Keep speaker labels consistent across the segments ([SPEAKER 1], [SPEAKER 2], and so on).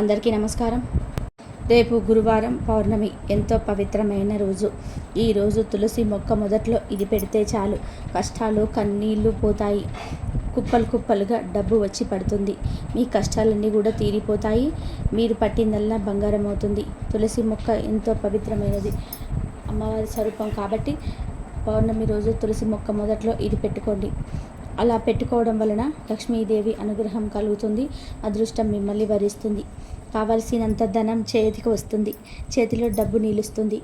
[SPEAKER 1] అందరికీ నమస్కారం. రేపు గురువారం పౌర్ణమి ఎంతో పవిత్రమైన రోజు. ఈ రోజు తులసి మొక్క మొదట్లో ఇది పెడితే చాలు. కష్టాలు కన్నీళ్ళు పోతాయి. కుప్పలు కుప్పలుగా డబ్బు వచ్చి పడుతుంది. మీ కష్టాలన్నీ కూడా తీరిపోతాయి. మీరు పట్టిందల్లా బంగారం అవుతుంది. తులసి మొక్క ఎంతో పవిత్రమైనది. అమ్మవారి స్వరూపం కాబట్టి పౌర్ణమి రోజు తులసి మొక్క మొదట్లో ఇది పెట్టుకోండి. అలా పెట్టుకోవడం వలన లక్ష్మీదేవి అనుగ్రహం కలుగుతుంది అదృష్టం మిమ్మల్ని వరిస్తుంది. కావలసినంత ధనం చేతికి వస్తుంది చేతిలో డబ్బు నిలుస్తుంది.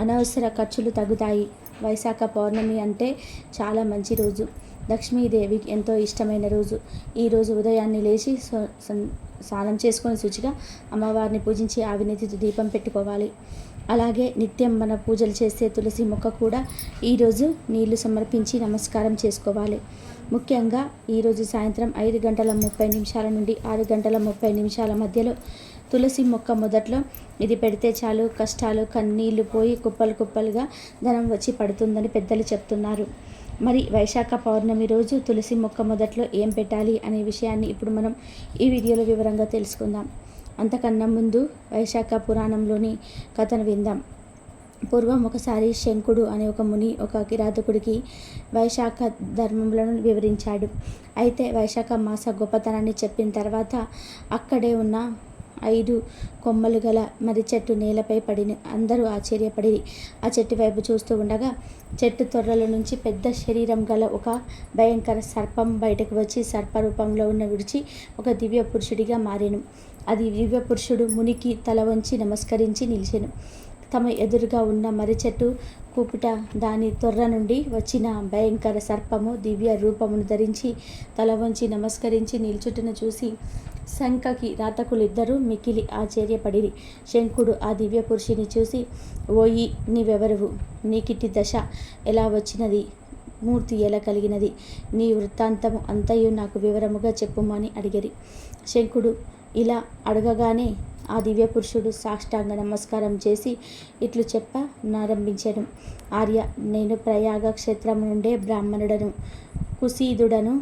[SPEAKER 1] అనవసర ఖర్చులు తగ్గుతాయి. వైశాఖ పౌర్ణమి అంటే చాలా మంచి రోజు. లక్ష్మీదేవికి ఎంతో ఇష్టమైన రోజు. ఈరోజు ఉదయాన్నే లేచి స్నానం చేసుకొని శుచిగా అమ్మవారిని పూజించి ఆవినీతితో దీపం పెట్టుకోవాలి. అలాగే నిత్యం మన పూజలు చేసే తులసి మొక్క కూడా ఈరోజు నీళ్ళు సమర్పించి నమస్కారం చేసుకోవాలి. ముఖ్యంగా ఈరోజు సాయంత్రం ఐదు గంటల ముప్పై నిమిషాల నుండి ఆరు గంటల ముప్పై నిమిషాల మధ్యలో తులసి మొక్క మొదట్లో ఇది పెడితే చాలు కష్టాలు కన్నీళ్ళు పోయి కుప్పలు కుప్పలుగా ధనం వచ్చి పడుతుందని పెద్దలు చెప్తున్నారు. మరి వైశాఖ పౌర్ణమి రోజు తులసి మొక్క మొదట్లో ఏం పెట్టాలి అనే విషయాన్ని ఇప్పుడు మనం ఈ వీడియోలో వివరంగా తెలుసుకుందాం. అంతకన్నా ముందు వైశాఖ పురాణంలోని కథను విందాం. పూర్వం ఒకసారి శంకుడు అనే ఒక ముని ఒక కిరాతకుడికి వైశాఖ ధర్మములను వివరించాడు. అయితే వైశాఖ మాస గొప్పతనాన్ని చెప్పిన తర్వాత అక్కడే ఉన్న ఐదు కొమ్మలు గల మరి చెట్టు నేలపై పడిన అందరూ ఆశ్చర్యపడి ఆ చెట్టు వైపు చూస్తూ ఉండగా చెట్టు తొర్రల నుంచి పెద్ద శరీరం గల ఒక భయంకర సర్పం బయటకు వచ్చి సర్ప రూపంలో ఉన్న విడిచి ఒక దివ్య పురుషుడిగా మారెను. అది దివ్య పురుషుడు మునికి తల వంచి నమస్కరించి నిలిచెను. తమ ఎదురుగా ఉన్న మర్రి చెట్టు దాని తొర్ర నుండి వచ్చిన భయంకర సర్పము దివ్య రూపమును ధరించి తల వంచి నమస్కరించి నిల్చుటను చూసి శంఖకి రాతకులిద్దరూ మికిలి ఆశ్చర్యపడిరి. శంకుడు ఆ దివ్య పురుషుని చూసి ఓయి నీవెవరువు? నీకిటి దశ ఎలా వచ్చినది? మూర్తి ఎలా కలిగినది? నీ వృత్తాంతము అంతయు నాకు వివరముగా చెప్పుమని అడిగిరి శంకుడు ఇలా అడగగానే ఆ దివ్య పురుషుడు సాష్టాంగ నమస్కారం చేసి ఇట్లు చెప్ప నారంభించాను. ఆర్య నేను ప్రయాగ క్షేత్రం నుండే బ్రాహ్మణుడను కుసీదుడను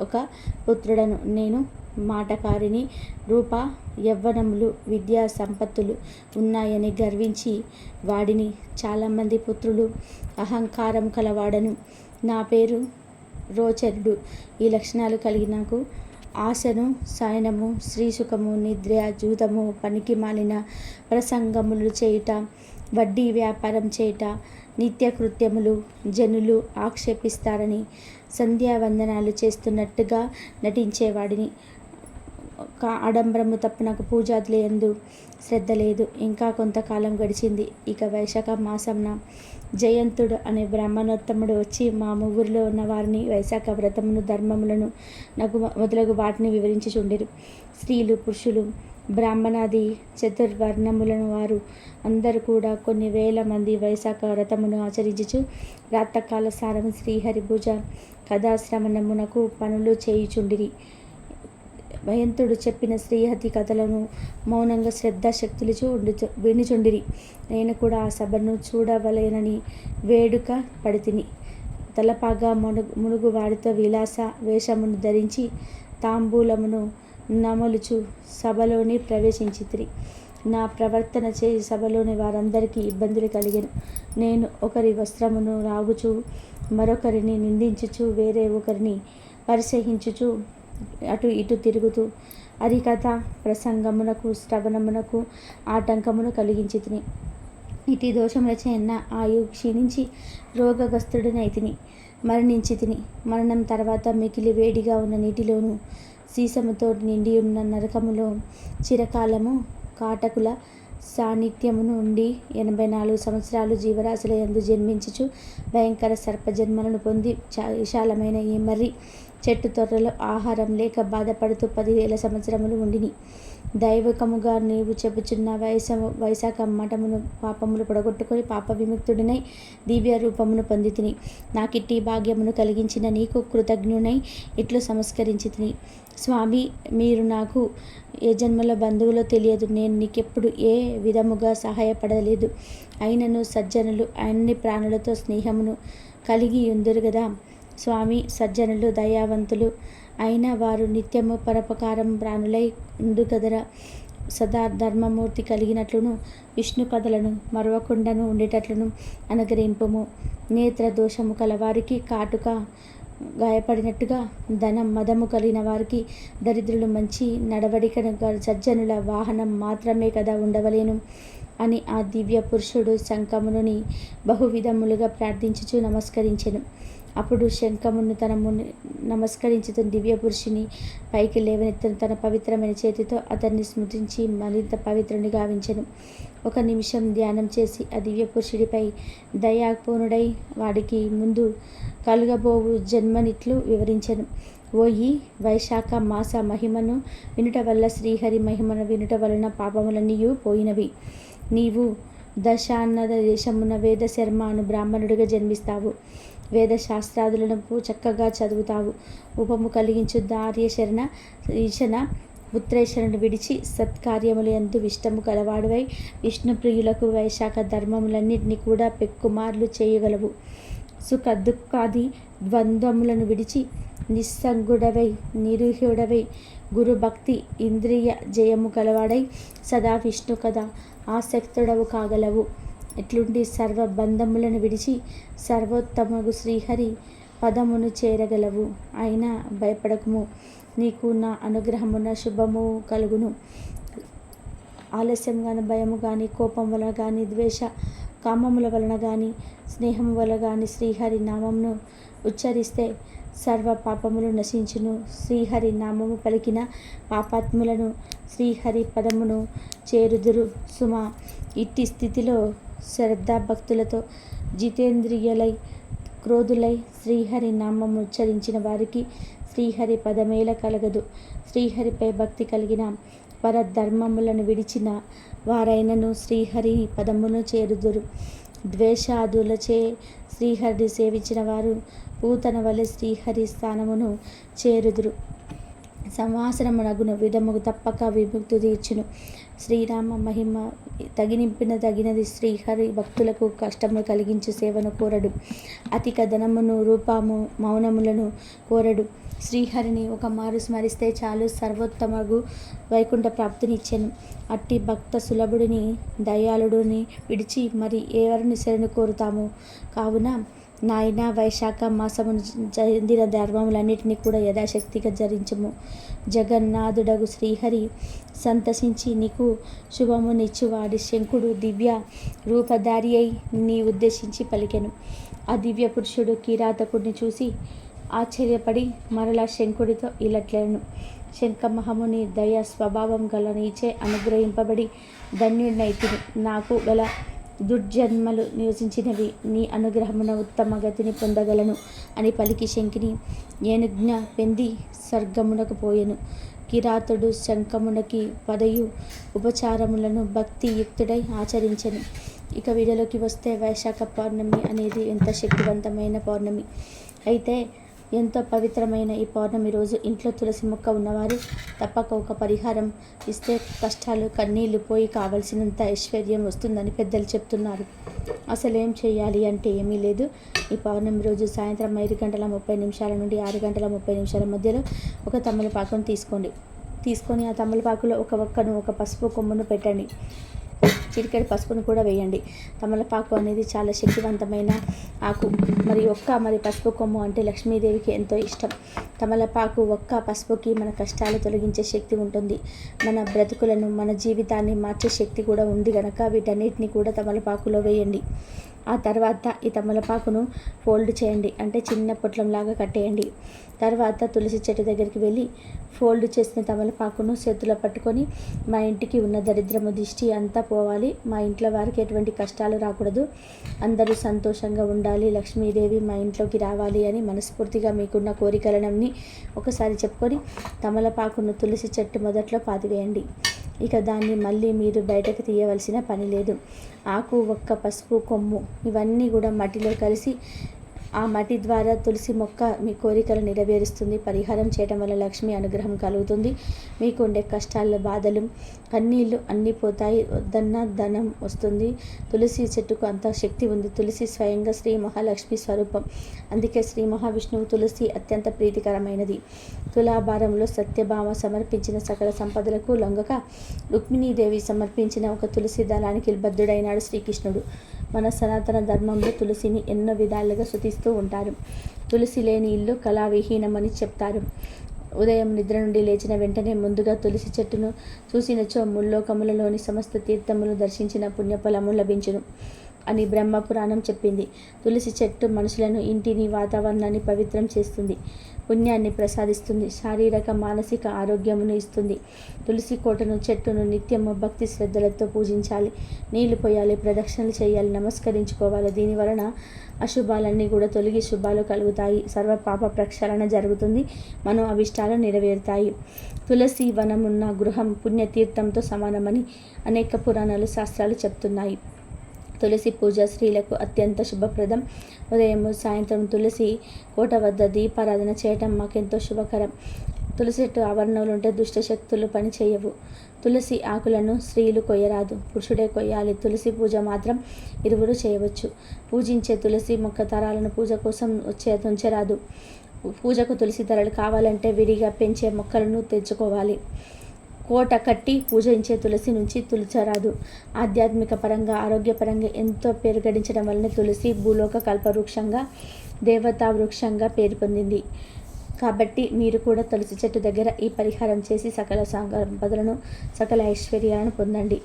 [SPEAKER 1] ఒక పుత్రుడను. నేను మాటకారిని రూప యవ్వనములు విద్యా సంపత్తులు ఉన్నాయని గర్వించి వాడిని చాలామంది పుత్రులు అహంకారం కలవాడను. నా పేరు రోచరుడు. ఈ లక్షణాలు కలిగి నాకు ఆశను శయనము శ్రీసుఖము నిద్ర జూతము పనికి మాలిన ప్రసంగములు చేయుట వడ్డీ వ్యాపారం చేయుట నిత్యకృత్యములు జనులు ఆక్షేపిస్తారని సంధ్యావందనాలు చేస్తున్నట్టుగా నటించేవాడిని. ఒక ఆడంబరము తప్ప నాకు పూజాదులు ఎందు శ్రద్ధ లేదు. ఇంకా కొంతకాలం గడిచింది. ఇక వైశాఖ మాసంన జయంతుడు అనే బ్రాహ్మణోత్తముడు వచ్చి మా ఊరిలో ఉన్న వారిని వైశాఖ వ్రతమును ధర్మములను నాకు మొదలగు వాటిని వివరించి చూడరు స్త్రీలు పురుషులు బ్రాహ్మణాది చతుర్వర్ణములను వారు అందరూ కూడా కొన్ని వేల మంది వైశాఖ వ్రతమును ఆచరించుచు రాతకాల సారం శ్రీహరిభుజ కథాశ్రవణమునకు పనులు చేయుచుండిరి. భయంతుడు చెప్పిన శ్రీహతి కథలను మౌనంగా శ్రద్ధాశక్తులు చూడు వినిచుండిరి. నేను కూడా ఆ సభను చూడవలేనని వేడుక పడితిని. తలపాగా మునుగు మునుగు వారితో విలాస వేషమును ధరించి తాంబూలమును నమలుచు సభలోని ప్రవేశించితిరి. నా ప్రవర్తన చేసి సభలోని వారందరికీ ఇబ్బందులు కలిగాను. నేను ఒకరి వస్త్రమును రాగుచు మరొకరిని నిందించుచు వేరే ఒకరిని పరిసహించుచు అటు ఇటు తిరుగుతూ హరికథ ప్రసంగమునకు శ్రవణమునకు ఆటంకమును కలిగించి తిని. ఇటు దోషముల చేన్న ఆయు క్షీణించి రోగగ్రస్తుడినైతిని మరణించి తిని. మరణం తర్వాత మిగిలి వేడిగా ఉన్న నీటిలోను సీసముతో నిండి ఉన్న నరకములో చిరకాలము కాటకుల సాన్నిధ్యమును ఉండి ఎనభై నాలుగు సంవత్సరాలు జీవరాశుల ఎందు జన్మించుచు భయంకర సర్పజన్మలను పొంది చ విశాలమైన ఈ మర్రి చెట్టు తొర్రలో ఆహారం లేక బాధపడుతూ పదివేల సంవత్సరములు ఉండిని. దైవకముగా నీవు చెప్పుచున్న వయస వైశాఖ మఠమును పాపములు పొడగొట్టుకొని పాప విముక్తుడినై దివ్య రూపమును పొంది తిని నాకిట్టి భాగ్యమును కలిగించిన నీకు కృతజ్ఞునై ఇట్లు సంస్కరించి తిని స్వామి మీరు నాకు ఏ జన్మల బంధువులో తెలియదు. నేను నీకెప్పుడు ఏ విధముగా సహాయపడలేదు. అయినను సజ్జనులు అన్ని ప్రాణులతో స్నేహమును కలిగి ఉందరు కదా స్వామి సజ్జనులు దయావంతులు అయిన వారు నిత్యము పరపకారం ప్రాణులై ఉండు కదరా సదా ధర్మమూర్తి కలిగినట్లును విష్ణు కథలను మరవకుండాను ఉండేటట్లును అనుగ్రహింపము. నేత్ర దోషము కలవారికి కాటుక గాయపడినట్టుగా ధనం మదము కలిగిన వారికి దరిద్రులు మంచి నడవడికను సజ్జనుల వాహనం మాత్రమే కదా ఉండవలేను అని ఆ దివ్య పురుషుడు శంఖమునుని బహువిధములుగా ప్రార్థించుచు నమస్కరించెను. అప్పుడు శంఖమును తన ముని నమస్కరించుతూ దివ్య పురుషుని పైకి లేవనెత్తిన. తన పవిత్రమైన చేతితో అతన్ని స్మృతించి మరింత పవిత్రుని గావించను. ఒక నిమిషం ధ్యానం చేసి ఆ దివ్య పురుషుడిపై దయాపూర్ణుడై వాడికి ముందు కలుగబోవు జన్మనిట్లు వివరించను. ఓయి వైశాఖ మాస మహిమను వినుట వల్ల శ్రీహరి మహిమను వినుట వలన పాపములన్నీయూ పోయినవి. నీవు దశాన్నద దేశమున వేద శర్మ అను బ్రాహ్మణుడిగా జన్మిస్తావు. వేద శాస్త్రాదులను చక్కగా చదువుతావు. ఉపము కలిగించు దార్యశరణ ఈశన పుత్రేశ్వరుని విడిచి సత్కార్యములు ఎందు విష్టము కలవాడువై విష్ణుప్రియులకు వైశాఖ ధర్మములన్నింటినీ కూడా పెక్కుమార్లు చేయగలవు. సుఖ దుఃఖాది ద్వంద్వములను విడిచి నిస్సంగుడవై నిరుహ్యుడవై గురుభక్తి ఇంద్రియ జయము కలవాడై సదా విష్ణు కథ ఆసక్తుడవు కాగలవు. ఇట్లుండి సర్వ బంధములను విడిచి సర్వోత్తమగు శ్రీహరి పదమును చేరగలవు. అయినా భయపడకము. నీకు నా అనుగ్రహమున శుభము కలుగును. ఆలస్యం కానీ భయము కానీ కోపం వలన కానీ ద్వేష కామముల వలన కానీ స్నేహము వలన కానీ శ్రీహరి నామమును ఉచ్చరిస్తే సర్వ పాపములు నశించును. శ్రీహరి నామము పలికిన పాపాత్ములను శ్రీహరి పదమును చేరుదురు. సుమ ఇట్టి స్థితిలో శ్రద్ధాభక్తులతో జితేంద్రియులై క్రోధులై శ్రీహరి నామం ఉచ్చరించిన వారికి శ్రీహరి పదమేల కలగదు. శ్రీహరిపై భక్తి కలిగిన పరధర్మములను విడిచిన వారైనను శ్రీహరి పదమును చేరుదురు. ద్వేషాదులచే శ్రీహరిని సేవించిన వారు పూతన వలె శ్రీహరి స్థానమును చేరుదురు. సంవాసనమునగును విధము తప్పక విముక్తి తీర్చును. శ్రీరామ మహిమ తగినింపిన తగినది శ్రీహరి భక్తులకు కష్టము కలిగించు సేవను కోరడు. అతిక ధనమును రూపము మౌనములను కోరడు. శ్రీహరిని ఒక మారు స్మరిస్తే చాలు సర్వోత్తమగు వైకుంఠ ప్రాప్తినిచ్చాను. అట్టి భక్త సులభుడిని దయాళుడిని విడిచి మరి ఎవరిని శరణు కోరుతాము? కావున నాయన వైశాఖ మాసమును చెందిన ధర్మములన్నిటినీ కూడా యథాశక్తిగా జరించము జగన్నాథుడగు శ్రీహరి సంతసించి నీకు శుభమునిచ్చువాడి శంకుడు దివ్య రూపధారి అయి నీ ఉద్దేశించి పలికెను. ఆ దివ్య పురుషుడు కిరాతకుడిని చూసి ఆశ్చర్యపడి మరలా శంకుడితో ఇలట్లేను. శంఖమహముని దయ స్వభావం గల నీచే అనుగ్రహింపబడి ధన్యుడినైతిని నాకు గల దుర్జన్మలు నివసించినవి. నీ అనుగ్రహమున ఉత్తమ గతిని పొందగలను అని పలికి శంకిని ఏనుజ్ఞ పెంది స్వర్గమునకు పోయెను. కిరాతుడు శంఖమునకి పదయు ఉపచారములను భక్తి యుక్తుడై ఆచరించను. ఇక వీడియోలోకి వస్తే వైశాఖ పౌర్ణమి అనేది ఎంత శక్తివంతమైన పౌర్ణమి. అయితే ఎంతో పవిత్రమైన ఈ పౌర్ణమి రోజు ఇంట్లో తులసి మొక్క ఉన్నవారు తప్పక ఒక పరిహారం ఇస్తే కష్టాలు కన్నీళ్ళు పోయి కావలసినంత ఐశ్వర్యం వస్తుందని పెద్దలు చెప్తున్నారు. అసలు ఏం చేయాలి అంటే ఏమీ లేదు. ఈ పౌర్ణమి రోజు సాయంత్రం ఐదు గంటల ముప్పై నిమిషాల నుండి ఆరు గంటల ముప్పై నిమిషాల మధ్యలో ఒక తమలపాకును తీసుకోండి. తీసుకొని ఆ తమలపాకులో ఒక ఒక్కను ఒక పసుపు కొమ్మును పెట్టండి. చిటికెడు పసుపును కూడా వేయండి. తమలపాకు అనేది చాలా శక్తివంతమైన ఆకు మరి ఒక్క మరి పసుపు కొమ్ము అంటే లక్ష్మీదేవికి ఎంతో ఇష్టం. తమలపాకు ఒక్క పసుపుకి మన కష్టాలు తొలగించే శక్తి ఉంటుంది. మన బ్రతుకులను మన జీవితాన్ని మార్చే శక్తి కూడా ఉంది కనుక వీటన్నిటిని కూడా తమలపాకులో వేయండి. ఆ తర్వాత ఈ తమలపాకును ఫోల్డ్ చేయండి. అంటే చిన్న పొట్లంలాగా కట్టేయండి. తర్వాత తులసి చెట్టు దగ్గరికి వెళ్ళి ఫోల్డ్ చేసిన తమలపాకును చేతిలో పట్టుకొని మా ఇంటికి ఉన్న దరిద్రము దిష్టి అంతా పోవాలి. మా ఇంట్లో వారికి ఎటువంటి కష్టాలు రాకూడదు. అందరూ సంతోషంగా ఉండాలి. లక్ష్మీదేవి మా ఇంట్లోకి రావాలి అని మనస్ఫూర్తిగా మీకున్న కోరికలనన్నీ ఒకసారి చెప్పుకొని తమలపాకును తులసి చెట్టు మొదట్లో పాతివేయండి. ఇక దాన్ని మళ్ళీ మీరు బయటకు తీయవలసిన పని లేదు. ఆకు ఒక్క పసుపు కొమ్ము ఇవన్నీ కూడా మట్టిలో కలిసి ఆ మట్టి ద్వారా తులసి మొక్క మీ కోరికలు నెరవేరుస్తుంది. పరిహారం చేయడం వల్ల లక్ష్మి అనుగ్రహం కలుగుతుంది. మీకు ఉండే కష్టాలు బాధలు కన్నీళ్ళు అన్నీ పోతాయి. వద్దన్న ధనం వస్తుంది. తులసి చెట్టుకు అంత శక్తి ఉంది. తులసి స్వయంగా శ్రీ మహాలక్ష్మి స్వరూపం. అందుకే శ్రీ మహావిష్ణువు తులసి అత్యంత ప్రీతికరమైనది. తులాభారంలో సత్యభామ సమర్పించిన సకల సంపదలకు లొంగక రుక్మిణీదేవి సమర్పించిన ఒక తులసి దళానికి బద్ధుడైనాడు శ్రీకృష్ణుడు. మన సనాతన ధర్మంలో తులసిని ఎన్నో విధాలుగా శుతిస్తూ ఉంటారు. తులసి లేని ఇల్లు కళావిహీనమని చెప్తారు. ఉదయం నిద్ర నుండి లేచిన వెంటనే ముందుగా తులసి చెట్టును చూసినచో ముల్లోకములలోని సమస్త తీర్థములు దర్శించిన పుణ్యఫలము లభించును. అని బ్రహ్మ పురాణం చెప్పింది. తులసి చెట్టు మనుషులను ఇంటిని వాతావరణాన్ని పవిత్రం చేస్తుంది. పుణ్యాన్ని ప్రసాదిస్తుంది. శారీరక మానసిక ఆరోగ్యమును ఇస్తుంది. తులసి కోటను చెట్టును నిత్యము భక్తి శ్రద్ధలతో పూజించాలి. నీళ్ళు పోయాలి ప్రదక్షిణలు చేయాలి నమస్కరించుకోవాలి. దీని వలన అశుభాలన్నీ కూడా తొలగి శుభాలు కలుగుతాయి. సర్వ పాప ప్రక్షాళన జరుగుతుంది. మనం అభిష్టాలు నెరవేరుతాయి. తులసి వనమున్న గృహం పుణ్యతీర్థంతో సమానమని అనేక పురాణాలు శాస్త్రాలు చెప్తున్నాయి. తులసి పూజ స్త్రీలకు అత్యంత శుభప్రదం. ఉదయం సాయంత్రం తులసి కోట వద్ద దీపారాధన చేయటం మాకెంతో శుభకరం. తులసి చెట్టు ఆవరణలు ఉంటే దుష్ట శక్తులు పనిచేయవు తులసి ఆకులను స్త్రీలు కొయ్యరాదు. పురుషుడే కొయ్యాలి. తులసి పూజ మాత్రం ఇరువురు చేయవచ్చు. పూజించే తులసి మొక్క తరాలను పూజ కోసం వచ్చే తుంచరాదు. పూజకు తులసి తరలు కావాలంటే విడిగా పెంచే మొక్కలను తెచ్చుకోవాలి. కోట కట్టి పూజించే తులసి నుంచి తులచరాదు. ఆధ్యాత్మిక పరంగా ఆరోగ్యపరంగా ఎంతో పేరు గడించడం వలన తులసి భూలోక కల్పవృక్షంగా దేవతా వృక్షంగా పేరు పొందింది. కాబట్టి మీరు కూడా తులసి చెట్టు దగ్గర ఈ పరిహారం చేసి సకల సంపదలను సకల ఐశ్వర్యాలను పొందండి.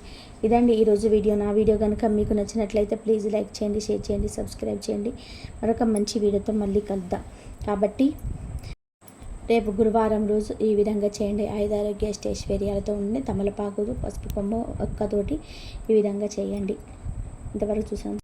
[SPEAKER 1] ఇదండి ఈరోజు వీడియో. నా వీడియో కనుక మీకు నచ్చినట్లయితే ప్లీజ్ లైక్ చేయండి షేర్ చేయండి సబ్స్క్రైబ్ చేయండి. మరొక మంచి వీడియోతో మళ్ళీ కలుద్దాం. కాబట్టి రేపు గురువారం రోజు ఈ విధంగా చేయండి. ఐదారోగ్య ఐశ్వర్యాలతో ఉండి తమలపాకులు పసుపు కొమ్మ ఒక్కతోటి ఈ విధంగా చేయండి. ఇంతవరకు చూసాం